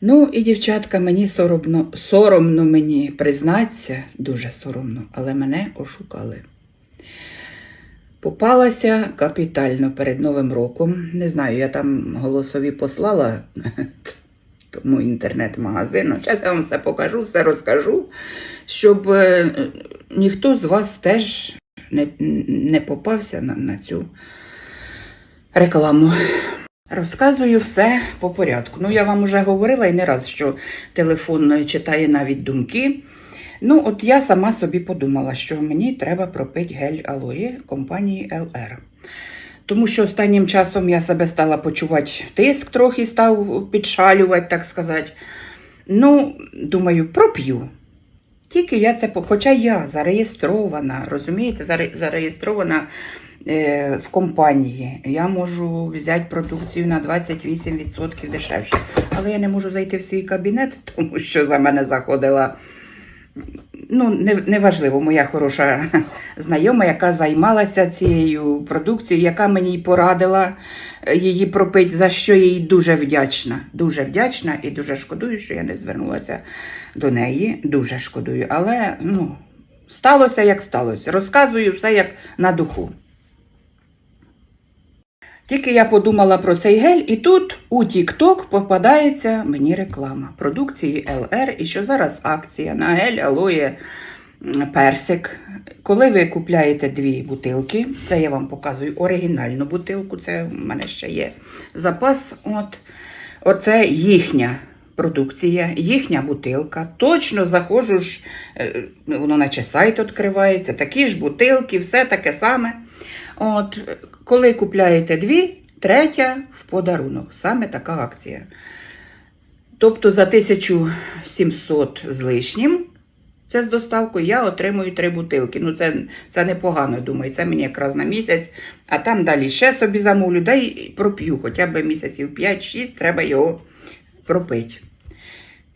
Ну і дівчатка, мені соромно, соромно мені признатися, дуже соромно, але мене ошукали. Попалася капітально перед Новим роком. Не знаю, я там голосові послала тому інтернет-магазину. Зараз я вам все покажу, все розкажу, щоб е, ніхто з вас теж не, не попався на, на цю рекламу. Розказую все по порядку. Ну, я вам вже говорила і не раз, що телефон читає навіть думки. Ну, от я сама собі подумала, що мені треба пропити гель алої компанії LR. Тому що останнім часом я себе стала почувати тиск трохи став підшалювати, так сказати. Ну, думаю, проп'ю. Тільки я це, хоча я зареєстрована, розумієте, зареєстрована в компанії. Я можу взяти продукцію на 28% дешевше. Але я не можу зайти в свій кабінет, тому що за мене заходила. Ну, не- неважливо, моя хороша знайома, яка займалася цією продукцією, яка мені порадила е, її пропити, за що я їй дуже вдячна. Дуже вдячна і дуже шкодую, що я не звернулася до неї. Дуже шкодую. Але ну, сталося як сталося. Розказую все як на духу. Тільки я подумала про цей гель, і тут у TikTok попадається мені реклама продукції LR, і що зараз акція на гель алоє персик. Коли ви купляєте дві бутилки, це я вам показую оригінальну бутилку, це в мене ще є запас. От, оце їхня продукція, їхня бутилка. Точно заходжу ж, е, воно наче сайт відкривається, такі ж бутилки, все таке саме. От, коли купляєте дві, третя в подарунок. Саме така акція. Тобто за 1700 з лишнім, це з доставкою, я отримую три бутилки. Ну, це, це непогано, думаю, це мені якраз на місяць, а там далі ще собі замовлю, да й проп'ю, хоча б місяців 5-6 треба його пропити.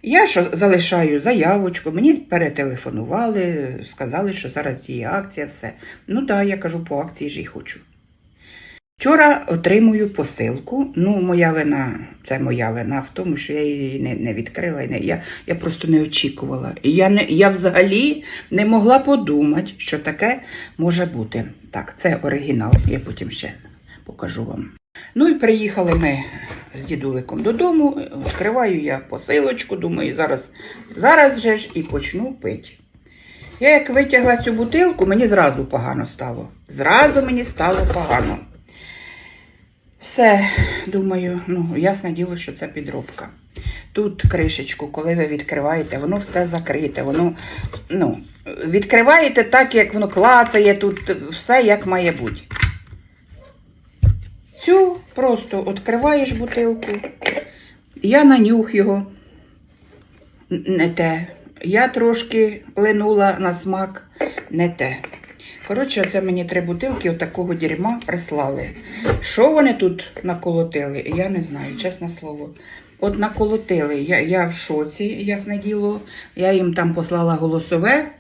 Я що залишаю заявочку, мені перетелефонували, сказали, що зараз діє акція, все. Ну так, я кажу, по акції ж і хочу. Вчора отримую посилку. Ну, моя вина, це моя вина в тому, що я її не, не відкрила. Не, я, я просто не очікувала. Я, не, я взагалі не могла подумати, що таке може бути. Так, це оригінал, я потім ще покажу вам. Ну і приїхали ми з дідуликом додому. Відкриваю я посилочку, думаю, зараз, зараз же ж і почну пити. Я як витягла цю бутилку, мені зразу погано стало. Зразу мені стало погано. Все, думаю, ну, ясне діло, що це підробка. Тут кришечку, коли ви відкриваєте, воно все закрите. Воно, ну, відкриваєте так, як воно клацає, тут все як має бути. Цю просто відкриваєш бутилку. Я на нюх його не те. Я трошки линула на смак не те. Коротше, це мені три бутилки отакого дерьма прислали. Що вони тут наколотили, я не знаю, чесне слово. От наколотили, я, я в шоці, ясне діло. Я їм там послала голосове.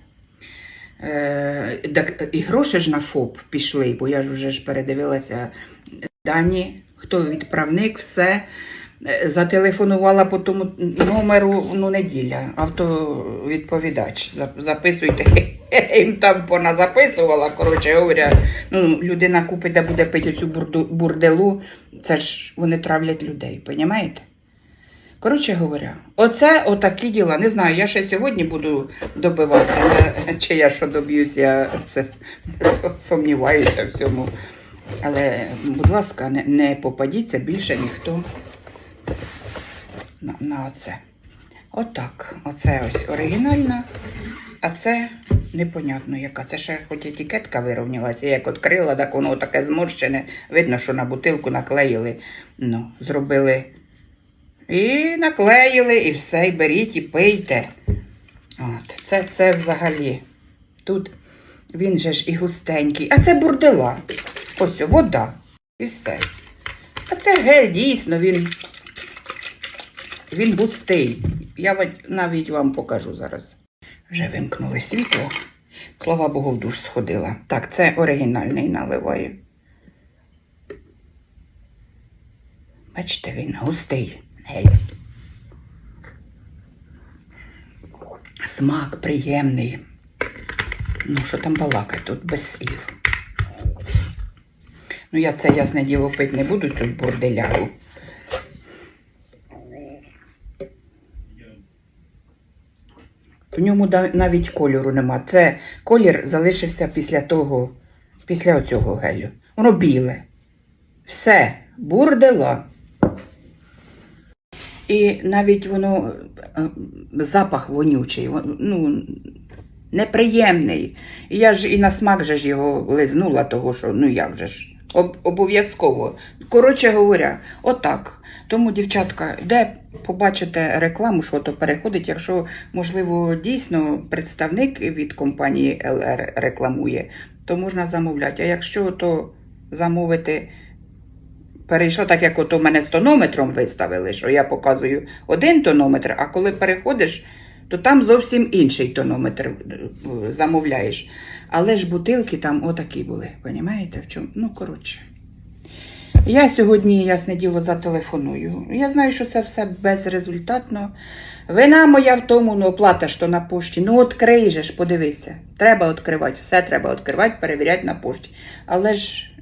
Е, так, і гроші ж на ФОП пішли, бо я ж вже ж передивилася дані, хто відправник, все. Е, Зателефонувала по тому номеру ну, неділя, автовідповідач. Записуйте. Їм там поназаписувала, коротше говоря, ну, людина купить, де буде пити цю бурделу, це ж вони травлять людей, понімаєте? Коротше говоря, оце отакі діла. Не знаю, я ще сьогодні буду добиватися, чи я що доб'юсь, я це сумніваюся в цьому. Але, будь ласка, не, не попадіться більше ніхто на, на оце. Отак. Оце ось оригінальна, а це непонятно яка. Це ще хоч етикетка вирівнялася, як відкрила, так воно таке зморщене. Видно, що на бутилку наклеїли. Ну, зробили. І наклеїли, і все, і беріть, і пийте. От, це, це взагалі. Тут він же ж і густенький. А це бурдела. Ось вода. І все. А це гель, дійсно, він, він густий. Я навіть вам покажу зараз. Вже вимкнули світло. Слава Богу, в душ сходила. Так, це оригінальний наливаю. Бачите, він густий гель. смак приємний. Ну, що там балакать тут без слів. Ну, я це ясне діло пити не буду, цю борделяру. В ньому навіть кольору нема. Це колір залишився після того, після оцього гелю. Воно біле. Все, бурдела. І навіть воно е, запах вонючий, ну, неприємний. І я ж і на смак же ж його лизнула, того що ну як же ж. Об, обов'язково. Коротше говоря, отак. Тому, дівчатка, де побачите рекламу, що то переходить, якщо, можливо, дійсно представник від компанії LR рекламує, то можна замовляти. А якщо то замовити, перейшло так, як ото мене з тонометром виставили, що я показую один тонометр, а коли переходиш, то там зовсім інший тонометр е, замовляєш. Але ж бутилки там отакі були, понімаєте? В чому? Ну, коротше. Я сьогодні, ясне діло, зателефоную. Я знаю, що це все безрезультатно. Вина моя в тому, ну оплата то на пошті. Ну, відкрий же ж, подивися. Треба відкривати, все треба відкривати, перевіряти на пошті. Але ж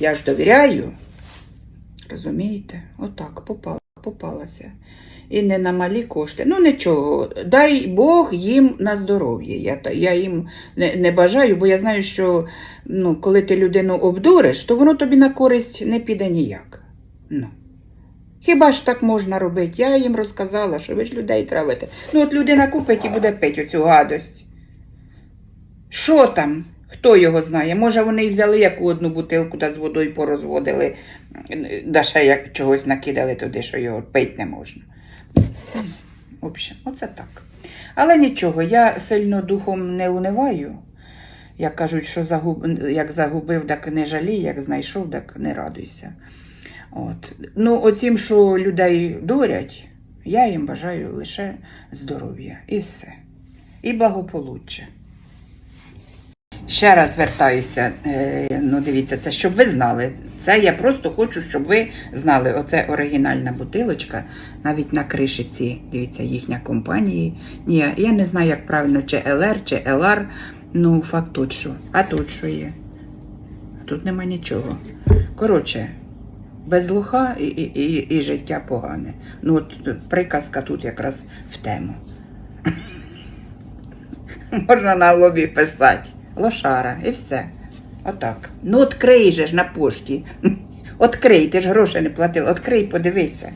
я ж довіряю. Розумієте? Отак, попала, попалася. І не на малі кошти. Ну нічого, дай Бог їм на здоров'я. Я, я їм не, не бажаю, бо я знаю, що ну, коли ти людину обдуриш, то воно тобі на користь не піде ніяк. Ну. Хіба ж так можна робити? Я їм розказала, що ви ж людей травите. Ну, от людина купить і буде пити оцю гадость. Що там? Хто його знає? Може, вони й взяли яку одну бутилку та з водою порозводили, да ще чогось накидали туди, що його пити не можна. В общем, оце так. Але нічого, я сильно духом не униваю. Як кажуть, що загуб... як загубив, так не жалій, як знайшов, так не радуйся. От. Ну, оцім, що людей дурять, я їм бажаю лише здоров'я і все. І благополуччя. Ще раз звертаюся, е, ну дивіться, це щоб ви знали. Це я просто хочу, щоб ви знали. Оце оригінальна бутилочка, навіть на кришиці, дивіться, їхня компанії. Ні, я не знаю, як правильно, чи ЛР, чи ЛР. Ну, факт тут що. А тут що є? Тут нема нічого. Коротше, без лоха і, і, і, і життя погане. Ну, от приказка тут якраз в тему. Можна на лобі писати. Лошара і все. Отак. Ну, відкрий же ж на пошті. Открий, ти ж гроші не платив. Открий, подивися.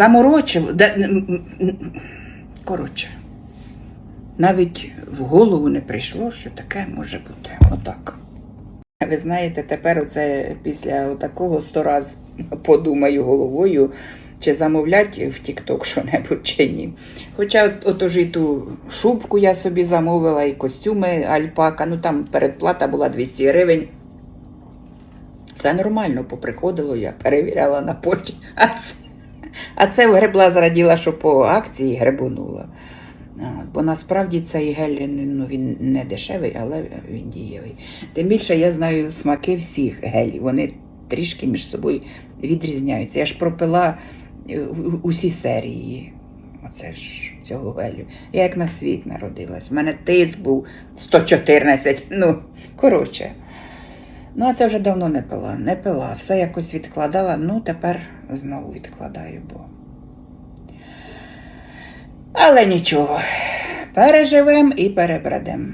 М. Коротше. Навіть в голову не прийшло, що таке може бути. Отак. Ви знаєте, тепер оце після такого сто раз подумаю головою, чи замовлять в TikTok що-небудь чи ні. Хоча от, отож і ту шубку я собі замовила, і костюми альпака, ну там передплата була 200 гривень. Все нормально поприходило, я перевіряла на пошті. А а це гребла зраділа, що по акції гребунула. А, Бо насправді цей гель ну, він не дешевий, але він дієвий. Тим більше я знаю смаки всіх гелів. Вони трішки між собою відрізняються. Я ж пропила усі серії. Оце ж цього гелю. Я як на світ народилась. У мене тиск був 114. Ну, коротше. Ну, а це вже давно не пила. Не пила. Все якось відкладала. Ну, тепер знову відкладаю, бо. Але нічого. Переживемо і перебрадемо.